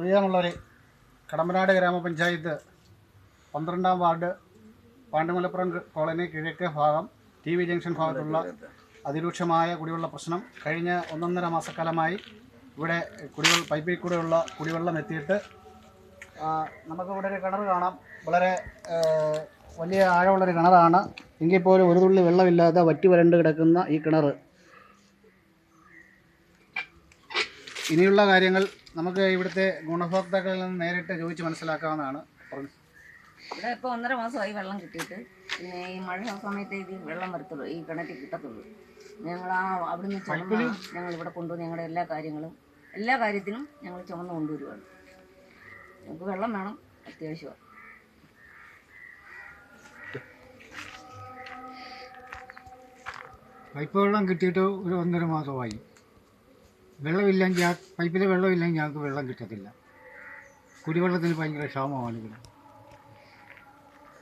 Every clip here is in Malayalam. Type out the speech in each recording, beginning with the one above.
പ്രിയമുള്ളവരെ കടമ്പനാട് ഗ്രാമപഞ്ചായത്ത് പന്ത്രണ്ടാം വാർഡ് പാണ്ഡമലപ്പുറം കോളനി കിഴക്കേ ഭാഗം ടി വി ജംഗ്ഷൻ ഭാഗത്തുള്ള അതിരൂക്ഷമായ കുടിവെള്ള പ്രശ്നം കഴിഞ്ഞ ഒന്നൊന്നര മാസക്കാലമായി ഇവിടെ കുടിവെള്ള പൈപ്പിൽ കൂടെയുള്ള കുടിവെള്ളം എത്തിയിട്ട് നമുക്ക് നമുക്കിവിടെ ഒരു കിണർ കാണാം. വളരെ വലിയ ആഴമുള്ളൊരു കിണറാണ്. എങ്കിൽ പോലും ഒരു തുള്ളി വെള്ളമില്ലാതെ വറ്റി വരണ്ട് കിടക്കുന്ന ഈ കിണർ ഇനിയുള്ള കാര്യങ്ങൾ നമുക്ക് ഇവിടുത്തെ ഗുണഭോക്താക്കളിൽ നിന്ന് നേരിട്ട് ചോദിച്ച് മനസ്സിലാക്കാവുന്നതാണ്. ഇവിടെ ഇപ്പോൾ ഒന്നര മാസമായി വെള്ളം കിട്ടിയിട്ട്. പിന്നെ ഈ മഴ സമയത്ത് ഇത് വെള്ളം വരത്തുള്ളൂ ഈ കിണറ്റിൽ കിട്ടത്തുള്ളൂ. ഞങ്ങൾ ആ അവിടുന്ന് ചുമന്ന് ഞങ്ങൾ ഇവിടെ കൊണ്ടുവന്ന് ഞങ്ങളുടെ എല്ലാ കാര്യങ്ങളും എല്ലാ കാര്യത്തിനും ഞങ്ങൾ ചുമന്ന് കൊണ്ടുവരുവാണ്. ഞങ്ങൾക്ക് വെള്ളം വേണം അത്യാവശ്യമാണ്. പൈപ്പ് വെള്ളം കിട്ടിയിട്ട് ഒരു ഒന്നര മാസമായി. വെള്ളമില്ലെങ്കിൽ ആ പൈപ്പിലെ വെള്ളമില്ലെങ്കിൽ ഞങ്ങൾക്ക് വെള്ളം കിട്ടത്തില്ല. കുടിവെള്ളത്തിന് ഭയങ്കര ക്ഷാമമാണ് ഇവിടെ.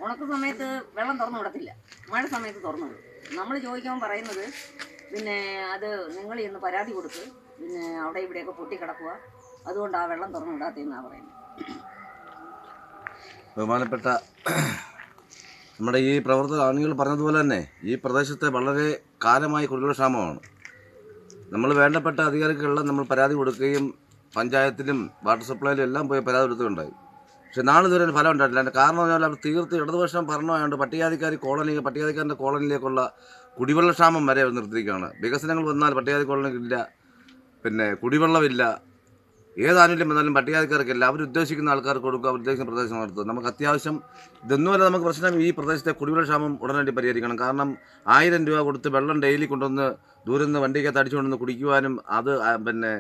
ഉണക്ക സമയത്ത് വെള്ളം തുറന്നു വിടത്തില്ല. മഴ സമയത്ത് തുറന്നു വിടും. നമ്മൾ ചോദിക്കുമ്പോൾ പറയുന്നത് പിന്നെ അത് നിങ്ങൾ ഇന്ന് പരാതി കൊടുത്ത് പിന്നെ അവിടെ ഇവിടെയൊക്കെ പൊട്ടിക്കിടക്കുക അതുകൊണ്ട് ആ വെള്ളം തുറന്നു വിടാത്തതെന്നാണ് പറയുന്നത്. ബഹുമാനപ്പെട്ട നമ്മുടെ ഈ പ്രവർത്തക ആണുങ്ങൾ പറഞ്ഞതുപോലെ തന്നെ ഈ പ്രദേശത്തെ വളരെ കാലമായി കുടിവെള്ള ക്ഷാമമാണ്. നമ്മൾ വേണ്ടപ്പെട്ട അധികാരികളെല്ലാം നമ്മൾ പരാതി കൊടുക്കുകയും പഞ്ചായത്തിലും വാട്ടർ സപ്ലൈയിലും എല്ലാം പോയി പരാതി കൊടുത്തിട്ടുണ്ടായി. പക്ഷെ നാളിതുവരെ ഒരു ഫലം ഉണ്ടായിട്ടില്ല. അതിന്റെ കാരണം പറഞ്ഞാൽ അവർ തീർത്ത് ഇടതുപക്ഷം ഭരണമായതുകൊണ്ട് പട്ടികാധികാരി കോളനി പട്ടികാധികാരിന്റെ കോളനിയിലേക്കുള്ള കുടിവെള്ള ക്ഷാമം വരെ നിർത്തിയിരിക്കുകയാണ്. വികസനങ്ങൾ വന്നാൽ പട്ടികാതി കോളനിക്കില്ല പിന്നെ കുടിവെള്ളമില്ല. ഏത് എന്നാലും പട്ടികജാതിക്കാർക്കില്ല അവർ ഉദ്ദേശിക്കുന്ന ആൾക്കാർക്ക് കൊടുക്കുക അവർ ഉദ്ദേശിക്കുന്ന പ്രദേശം നടത്തുക. നമുക്ക് അത്യാവശ്യം ഇതൊന്നുമല്ല നമുക്ക് പ്രശ്നം ഈ പ്രദേശത്തെ കുടിവെള്ള ക്ഷാമം ഉടനടി പരിഹരിക്കണം. കാരണം ആയിരം രൂപ കൊടുത്ത് വെള്ളം ഡെയിലി കൊണ്ടുവന്ന് ദൂരെ നിന്ന് വണ്ടിക്കകത്ത് അടിച്ചുകൊണ്ടുവന്ന് കുടിക്കുവാനും അത് പിന്നെ